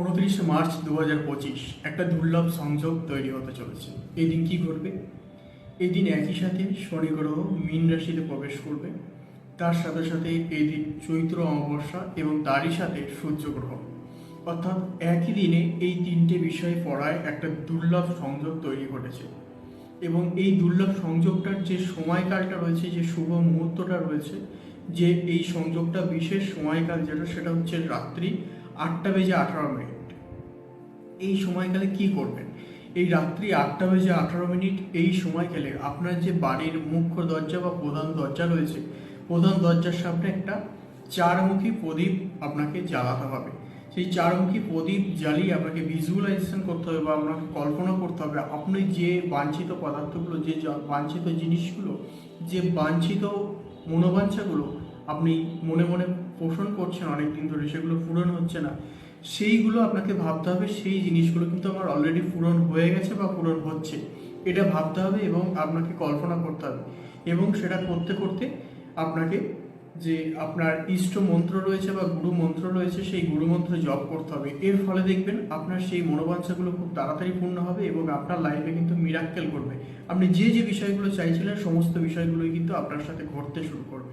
উনত্রিশে মার্চ দু হাজার পঁচিশ একটা দুর্লভ সংযোগ তৈরি হতে চলেছে। এই দিন কি ঘটবে? এই দিন একই সাথে শনি গ্রহ মীন রাশিতে প্রবেশ করবে। তার সাথে সাথে এই দিন চৈত্র অমাবস্যা এবং তারই সাথে সূর্য গ্রহণ অর্থাৎ একই দিনে এই তিনটে বিষয় পড়ায় একটা দুর্লভ সংযোগ তৈরি ঘটেছে। এবং এই দুর্লভ সংযোগটার যে সময়কালটা রয়েছে, যে শুভ মুহূর্তটা রয়েছে, যে এই সংযোগটা বিশেষ সময়কাল যেটা, সেটা হচ্ছে রাত্রি আটটা বেজে আঠারো মিনিট। এই সময়কালে কি করবেন? এই রাত্রি আটটা বেজে আঠারো মিনিট, এই সময়কালে আপনার যে বাড়ির মুখ্য দরজা বা প্রধান দরজা রয়েছে, প্রধান দরজার সামনে একটা চারমুখী প্রদীপ আপনাকে জ্বালাতে হবে। সেই চারমুখী প্রদীপ জ্বালিয়ে আপনাকে ভিজুয়ালাইজেশন করতে হবে বা আপনাকে কল্পনা করতে হবে, আপনি যে বাঞ্ছিত পদার্থগুলো যে বাঞ্ছিত জিনিসগুলো, যে বাঞ্ছিত মনোবাঞ্ছাগুলো আপনি মনে মনে পোষণ করছেন অনেক দিন ধরে, সেগুলো পূরণ হচ্ছে না। সেইগুলো আপনাকে ভাবতে হবে, সেই জিনিসগুলো কিন্তু আমার অলরেডি পূরণ হয়ে গেছে বা পূরণ হচ্ছে। এটা ভাবতে হবে এবং আপনাকে কল্পনা করতে হবে। এবং সেটা করতে করতে আপনাকে যে আপনার ইষ্ট মন্ত্র রয়েছে বা গুরু মন্ত্র রয়েছে, সেই গুরু মন্ত্র জপ করতে হবে। এর ফলে দেখবেন আপনার সেই মনোবাঞ্ছাগুলো খুব তাড়াতাড়ি পূর্ণ হবে এবং আপনার লাইফে কিন্তু মিরাক্কেল করবে আপনি যে যে বিষয়গুলো চাইছিলেন, সমস্ত বিষয়গুলোই কিন্তু আপনার সাথে ঘটতে শুরু করবে।